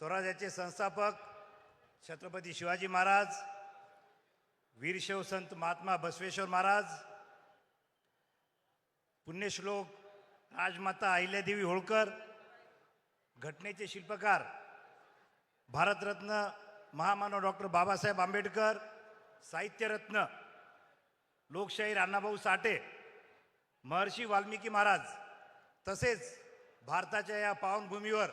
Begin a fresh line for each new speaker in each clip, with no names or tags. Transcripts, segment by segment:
स्वराज्याचे संस्थापक छत्रपती शिवाजी महाराज वीरशैव संत महात्मा बसवेश्वर महाराज पुण्यश्लोक राजमाता अहिल्यादेवी होळकर घटनेचे शिल्पकार भारतरत्न महामानव डॉक्टर बाबासाहेब आंबेडकर साहित्यरत्न लोकशाहीर अण्णाभाऊ साठे महर्षी वाल्मिकी महाराज तसेच भारताच्या या पावनभूमीवर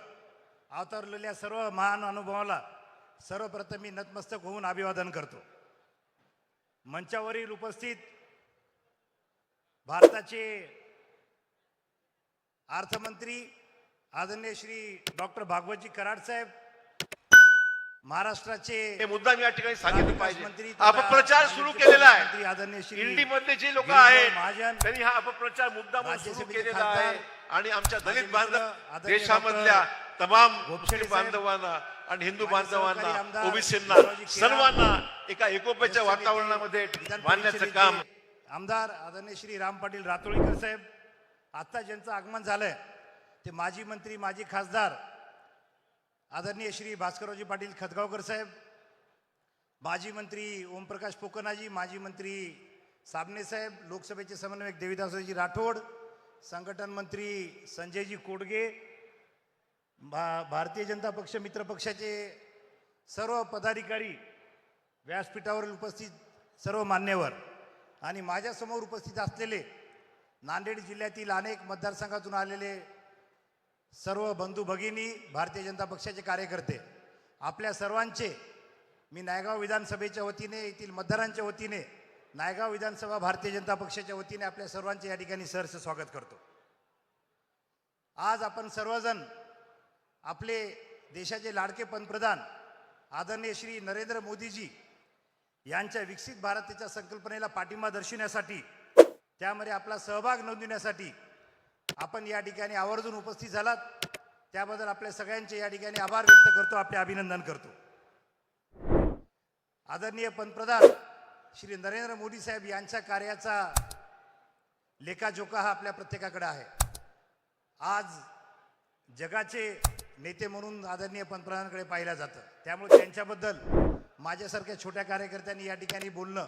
अवतरलेल्या सर्व महान अनुभवाला सर्वप्रथम मी नतमस्तक होऊन अभिवादन करतो. मंचावरील उपस्थित भारताचे अर्थमंत्री आदरणीय श्री डॉक्टर भागवतजी कराड साहेब महाराष्ट्राचे
हे मुद्दा मी या ठिकाणी सांगितलं पाहिजे.
तथा
अपप्रचार सुरू केलेला आहे.
आदरणीय श्री
इंडी मधले जे लोक आहेत
महाजन
त्यांनी हा अपप्रचार मुद्दा सुरू केलेला
खासदार,
आहे. आणि आमच्या दलित बांधव
मित्र, आदरणीय
देशामधल्या तमाम मुस्लिम
साहेब,
बांधवांना आणि हिंदू
सहकारी
बांधवांना
आमदार
ओबीसींना
शिवाजी
सर्वांना एका एकोप्याच्या वातावरणामध्ये
विधान परिषदेचे
काम
आमदार आदरणीय श्री राम पाटील रातोळीकर साहेब आता ज्यांचं आगमन झालंय ते माजी मंत्री माजी खासदार आदरणीय श्री भास्कररावजी पाटील खतगावकर साहेब माजी मंत्री ओमप्रकाश पोकनाजी माजी मंत्री साबणे साहेब लोकसभेचे समन्वयक देवीदासजी राठोड संघटन मंत्री संजयजी कोडगे भा भारतीय जनता पक्ष मित्र पक्षाचे सर्व पदाधिकारी व्यासपीठावरील उपस्थित सर्व मान्यवर आणि माझ्यासमोर उपस्थित असलेले नांदेड जिल्ह्यातील अनेक मतदारसंघातून आलेले सर्व बंधू भगिनी भारतीय जनता पक्षाचे कार्यकर्ते आपल्या सर्वांचे मी नायगाव विधानसभेच्या वतीने येथील मतदारांच्या वतीने नायगाव विधानसभा भारतीय जनता पक्षाच्या वतीने आपल्या सर्वांचे या ठिकाणी सहर्ष स्वागत करतो. आज आपण सर्वजण आपले देशाचे लाडके पंतप्रधान आदरणीय श्री नरेंद्र मोदीजी यांच्या विकसित भारताच्या संकल्पनेला पाठिंबा दर्शवण्यासाठी त्यामध्ये आपला सहभाग नोंदवण्यासाठी आपण या ठिकाणी आवर्जून उपस्थित झालात. त्याबद्दल आपल्या सगळ्यांचे या ठिकाणी आभार व्यक्त करतो आपले अभिनंदन करतो. आदरणीय पंतप्रधान श्री नरेंद्र मोदी साहेब यांच्या कार्याचा लेखाजोखा हा आपल्या प्रत्येकाकडे आहे. आज जगाचे नेते म्हणून आदरणीय पंतप्रधानांकडे पाहिलं जातं. त्यामुळे त्यांच्याबद्दल माझ्यासारख्या छोट्या कार्यकर्त्यांनी या ठिकाणी बोलणं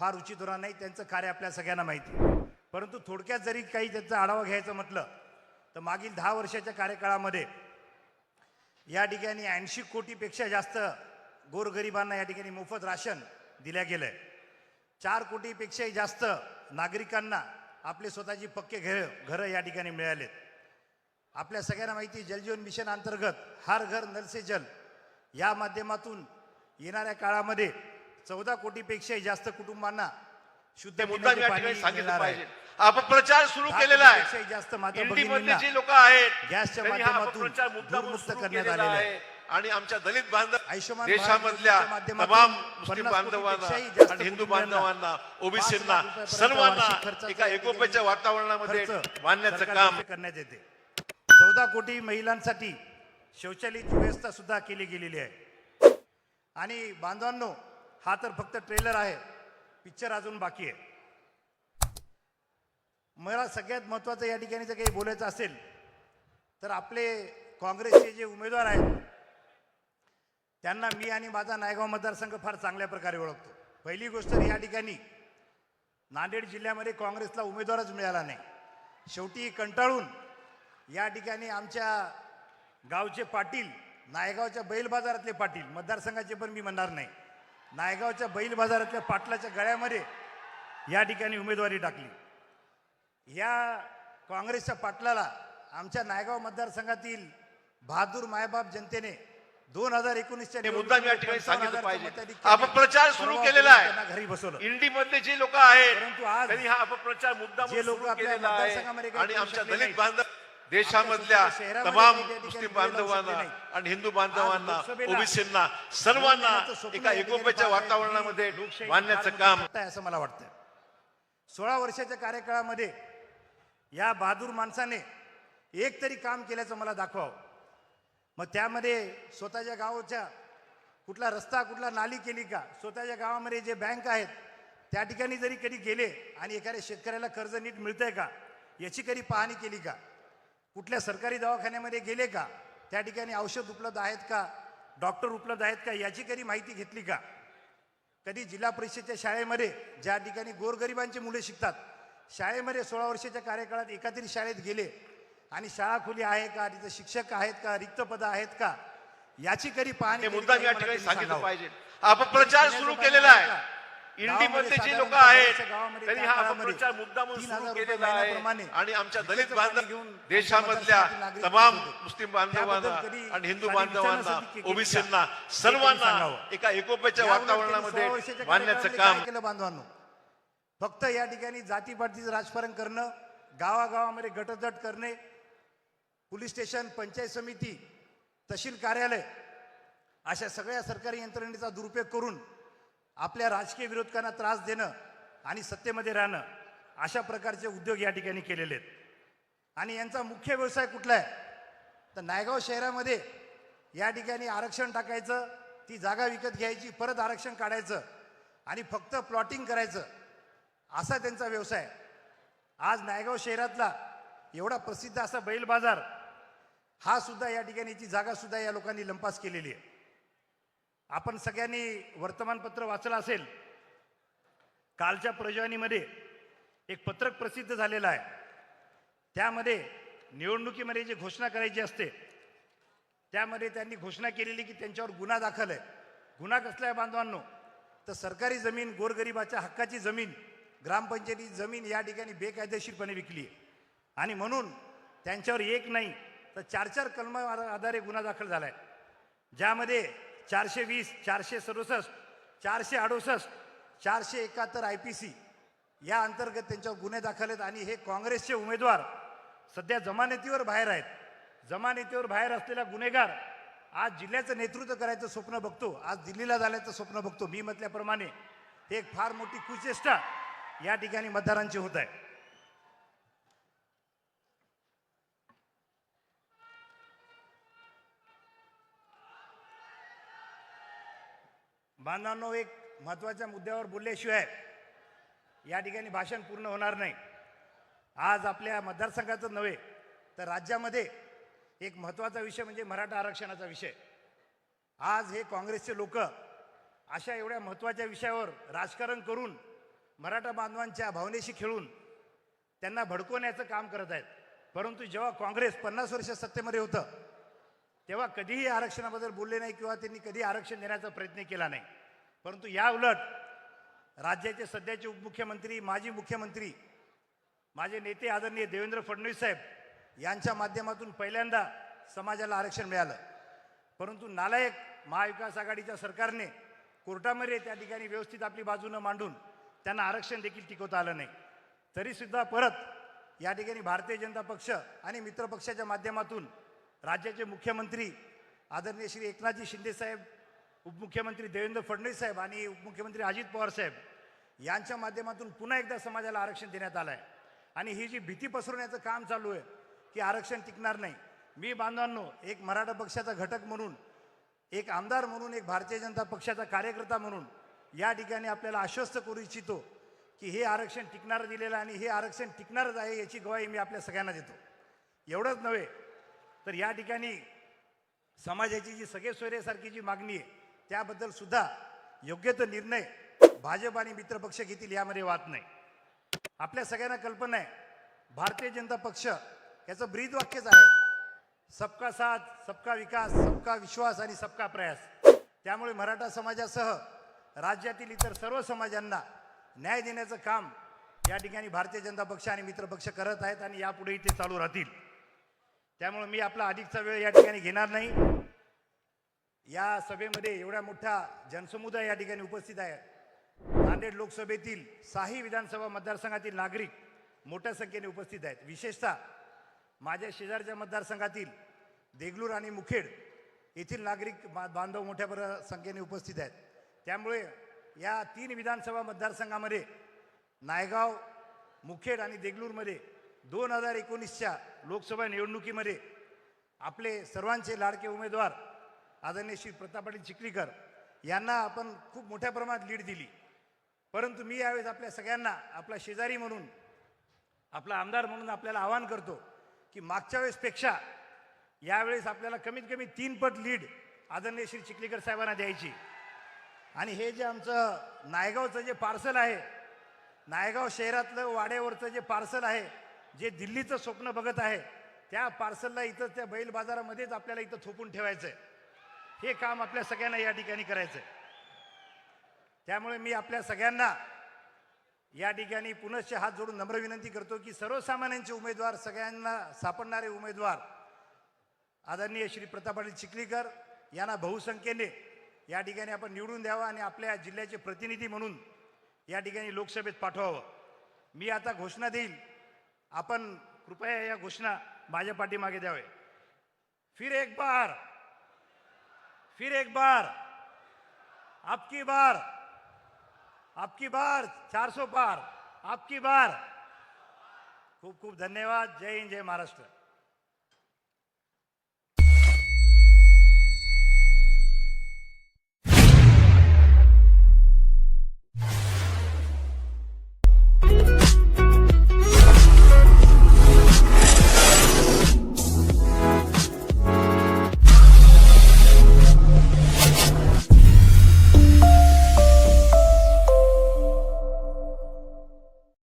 फार उचित होणार नाही. त्यांचं कार्य आपल्या सगळ्यांना माहिती आहे. परंतु थोडक्यात जरी काही त्याचा आढावा घ्यायचं म्हटलं तर मागील दहा वर्षाच्या कार्यकाळामध्ये या ठिकाणी ऐंशी कोटीपेक्षा जास्त गोरगरिबांना या ठिकाणी मोफत राशन दिल्या गेलंय. चार कोटीपेक्षाही जास्त नागरिकांना आपले स्वतःची पक्के घर घरं या ठिकाणी मिळालेत. आपल्या सगळ्यांना माहिती जलजीवन मिशन अंतर्गत हर घर नल से जल या माध्यमातून येणाऱ्या काळामध्ये चौदा कोटीपेक्षाही जास्त कुटुंबांना शुद्ध
मुद्दा मी या ठिकाणी सांगितलं. पाहिजे. अपप्रचार सुरू केलेला आहे.
जास्त
जे लोक आहेत
गॅसच्या माध्यमातून
सुरू
करण्यात आलेला
आहे. आणि आमच्या दलित बांधव देशामधल्या तमाम मुस्लिम
50
बांधवांना आणि हिंदू बांधवांना ओबीसींना सर्वांना एका एकोप्याच्या वातावरणामध्ये
सरकारतर्फे
काम
करण्यात येते. चौदा कोटी महिलांसाठी शौचालयाची व्यवस्था सुद्धा केली गेलेली आहे. आणि बांधवांनो हा तर फक्त ट्रेलर आहे. पिक्चर अजून बाकी आहे. मला सगळ्यात महत्त्वाचं या ठिकाणी जर काही बोलायचं असेल तर आपले काँग्रेसचे जे उमेदवार आहेत त्यांना मी आणि माझा नायगाव मतदारसंघ फार चांगल्या प्रकारे ओळखतो. पहिली गोष्ट तर या ठिकाणी नांदेड जिल्ह्यामध्ये काँग्रेसला उमेदवारच मिळाला नाही. शेवटी कंटाळून या ठिकाणी आमच्या गावचे पाटील नायगावच्या बैल बाजारातले पाटील मतदारसंघाचे पण मी म्हणणार नाही. नायगावच्या बैल बाजारातल्या पाटलाच्या गळ्यामध्ये या ठिकाणी उमेदवारी टाकली. या काँग्रेसच्या पाटलाला आमच्या नायगाव मतदारसंघातील बहादूर मायबाप जनतेने दोन हजार एकोणीसच्या
मुद्दा मी या ठिकाणी सांगितलं पाहिजे. अपप्रचार सुरू केलेला आहे.
घरी बसवलं.
इंडी मधले जे लोक आहेत त्यांनी हा अपप्रचार मुद्दा
जे लोकं आपल्या मतदारसंघामध्ये
आणि आमच्या दलित. बांधव देशामधल्या तमाम मुस्लिम बांधवांना. आणि हिंदू बांधवांना ओबीसींना सर्वांना एका एकोप्याच्या वातावरणामध्ये
फार
काम
असं मला वाटतं सोळा वर्षाच्या कार्यकाळामध्ये या बहादूर माणसाने एक तरी काम केल्याचं मला दाखवावं मग त्यामध्ये स्वतःच्या गावाच्या कुठला रस्ता कुठला नाली केली का स्वतःच्या गावामध्ये जे बँक आहेत त्या ठिकाणी जरी कधी गेले आणि एखाद्या शेतकऱ्याला कर्ज नीट मिळतंय का याची कधी पाहणी केली का कुठल्या सरकारी दवाखान्यामध्ये गेले का? त्या ठिकाणी औषध उपलब्ध आहेत का? डॉक्टर उपलब्ध आहेत का? याची कधी माहिती घेतली का? कधी जिल्हा परिषदेच्या शाळेमध्ये ज्या ठिकाणी गोरगरिबांची मुले शिकतात शाळेमध्ये सोळा वर्षाच्या कार्यकाळात एका तरी शाळेत गेले आणि शाळा खुली आहे का? तिथे शिक्षक आहेत का? रिक्त पदं आहेत का? याची कधी पाहणी
मुद्दा या ठिकाणी सांगितलं. पाहिजे. अपप्रचार सुरू केलेला आहे. इंडीमध्ये जे लोक आहेत त्यांनी हा अपप्रचार मुद्दा म्हणून सुरू केलेला आहे. आणि आमच्या दलित बांधव देशामधल्या तमाम मुस्लिम बांधवांना आणि हिंदू बांधवांना ओबीसींना सर्वांना एका एकोप्याच्या वातावरणामध्ये बांधण्याचं काम
केलं बांधवांनो? फक्त या ठिकाणी जातीपातीचं राजकारण करणं गावागावामध्ये गटतट करणे पोलीस स्टेशन पंचायत समिती तहसील कार्यालय अशा सगळ्या सरकारी यंत्रणेचा दुरुपयोग करून आपल्या राजकीय विरोधकांना त्रास देणं आणि सत्तेमध्ये राहणं अशा प्रकारचे उद्योग या ठिकाणी केलेले आहेत. आणि यांचा मुख्य व्यवसाय कुठला आहे? तर नायगाव शहरामध्ये या ठिकाणी आरक्षण टाकायचं ती जागा विकत घ्यायची परत आरक्षण काढायचं आणि फक्त प्लॉटिंग करायचं असा त्यांचा व्यवसाय आज नायगाव शहरातला एवढा प्रसिद्ध असा बैल बाजार हा सुद्धा या ठिकाणी जागासुद्धा या लोकांनी लंपास केलेली आहे. आपण सगळ्यांनी वर्तमानपत्र वाचलं असेल कालच्या प्रजवानीमध्ये एक पत्रक प्रसिद्ध झालेलं आहे. त्यामध्ये निवडणुकीमध्ये जी घोषणा करायची असते त्यामध्ये त्यांनी घोषणा केलेली की त्यांच्यावर गुन्हा दाखल आहे. गुन्हा कसला आहे बांधवांनो? तर सरकारी जमीन गोरगरिबाच्या हक्काची जमीन ग्रामपंचायतीची जमीन या ठिकाणी बेकायदेशीरपणे विकली आहे. आणि म्हणून त्यांच्यावर एक नाही तर चार चार कलम आधारे गुन्हा दाखल झाला आहे. ज्यामध्ये चारशे वीस चारशे सदुसष्ट चारशे अडुसष्ट चारशे एकाहत्तर आय पी सी या अंतर्गत त्यांच्यावर गुन्हे दाखल आहेत आणि हे काँग्रेसचे उमेदवार सध्या जमानतीवर बाहेर आहेत. जमानतीवर बाहेर असलेला गुन्हेगार आज जिल्ह्याचं नेतृत्व करायचं स्वप्न बघतो आज दिल्लीला जाण्याचं स्वप्न बघतो. मी म्हटल्याप्रमाणे एक फार मोठी कुचेष्टा या ठिकाणी मतदारांची होत आहे. बांधवांनो एक महत्त्वाच्या मुद्द्यावर बोलल्याशिवाय या ठिकाणी भाषण पूर्ण होणार नाही. आज आपल्या मतदारसंघाचं नव्हे तर राज्यामध्ये एक महत्त्वाचा विषय म्हणजे मराठा आरक्षणाचा विषय. आज हे काँग्रेसचे लोक अशा एवढ्या महत्त्वाच्या विषयावर राजकारण करून मराठा बांधवांच्या भावनेशी खेळून त्यांना भडकवण्याचं काम करत आहेत. परंतु जेव्हा काँग्रेस पन्नास वर्ष सत्तेमध्ये होतं तेव्हा कधीही आरक्षणाबद्दल बोलले नाही किंवा त्यांनी कधी आरक्षण देण्याचा प्रयत्न केला नाही. परंतु या उलट राज्याचे सध्याचे उपमुख्यमंत्री माजी मुख्यमंत्री माझे नेते आदरणीय देवेंद्र फडणवीस साहेब यांच्या माध्यमातून पहिल्यांदा समाजाला आरक्षण मिळालं. परंतु नालायक महाविकास आघाडीच्या सरकारने कोर्टामध्ये त्या ठिकाणी व्यवस्थित आपली बाजूनं मांडून त्यांना आरक्षण देखील टिकवता आलं नाही. तरीसुद्धा परत या ठिकाणी भारतीय जनता पक्ष आणि मित्रपक्षाच्या माध्यमातून राज्याचे मुख्यमंत्री आदरणीय श्री एकनाथजी शिंदे साहेब उपमुख्यमंत्री देवेंद्र फडणवीस साहेब आणि उपमुख्यमंत्री अजित पवार साहेब यांच्या माध्यमातून पुन्हा एकदा समाजाला आरक्षण देण्यात आलं आहे आणि ही जी भीती पसरवण्याचं काम चालू आहे की आरक्षण टिकणार नाही. मी बांधवांनो एक मराठा पक्षाचा घटक म्हणून एक आमदार म्हणून एक भारतीय जनता पक्षाचा कार्यकर्ता म्हणून या ठिकाणी आपल्याला आश्वस्त करू इच्छितो की हे आरक्षण टिकणारं दिलेलं आणि हे आरक्षण टिकणारच आहे याची ग्वाही मी आपल्या सगळ्यांना देतो. एवढंच नव्हे तर या ठिकाणी समाजाची जी सगळे सोयरेसारखी जी मागणी आहे त्याबद्दल सुद्धा योग्य तो निर्णय भाजप आणि मित्रपक्ष घेतील यामध्ये वाद नाही. आपल्या सगळ्यांना कल्पना आहे भारतीय जनता पक्ष याचं ब्रीद वाक्यच आहे. सबका साथ सबका विकास सबका विश्वास आणि सबका प्रयास. त्यामुळे मराठा समाजासह राज्यातील इतर सर्व समाजांना न्याय देण्याचं काम या ठिकाणी भारतीय जनता पक्ष आणि मित्रपक्ष करत आहेत आणि यापुढेही ते चालू राहतील. त्यामुळे मी आपला अधिकचा वेळ या ठिकाणी घेणार नाही. या सभेमध्ये एवढा मोठा जनसमुदाय या ठिकाणी उपस्थित आहे. नांदेड लोकसभेतील साही विधानसभा मतदारसंघातील नागरिक मोठ्या संख्येने उपस्थित आहेत. विशेषतः माझ्या शेजारच्या मतदारसंघातील देगलूर आणि मुखेड येथील नागरिक बांधव मोठ्या प्र- संख्येने उपस्थित आहेत. त्यामुळे या तीन विधानसभा मतदारसंघामध्ये नायगाव मुखेड आणि देगलूरमध्ये दोन हजार एकोणीसच्या लोकसभा निवडणुकीमध्ये आपले सर्वांचे लाडके उमेदवार आदरणीय श्री प्रताप पाटील चिखलीकर यांना आपण खूप मोठ्या प्रमाणात लीड दिली. परंतु मी यावेळेस आपल्या सगळ्यांना आपला शेजारी म्हणून आपला आमदार म्हणून आपल्याला आवाहन करतो की मागच्या वेळेसपेक्षा यावेळेस आपल्याला कमीत कमी तीन पट लीड आदरणीय श्री चिखलीकर साहेबांना द्यायची. आणि हे जे आमचं नायगावचं जे पार्सल आहे नायगाव शहरातलं वाड्यावरचं जे पार्सल आहे जे दिल्लीचं स्वप्न बघत आहे त्या पार्सलला इथं त्या बैल बाजारामध्येच आपल्याला इथं थोपून ठेवायचं आहे हे काम आपल्या सगळ्यांना या ठिकाणी करायचं आहे त्यामुळे मी आपल्या सगळ्यांना या ठिकाणी पुनश्च हात जोडून नम्र विनंती करतो की सर्वसामान्यांचे उमेदवार सगळ्यांना सापडणारे उमेदवार आदरणीय श्री प्रताप चिखलीकर यांना बहुसंख्येने या ठिकाणी आपण निवडून द्यावं आणि आपल्या जिल्ह्याचे प्रतिनिधी म्हणून या ठिकाणी लोकसभेत पाठवावं. मी आता घोषणा देईल आपण कृपया या घोषणा माझ्या पाठीमागे द्यावे. फिर एक बार. फिर एक बार. आपकी बार. आपकी बार. 400 पार. आपकी बार. खूप खूप धन्यवाद. जय हिंद जय महाराष्ट्र.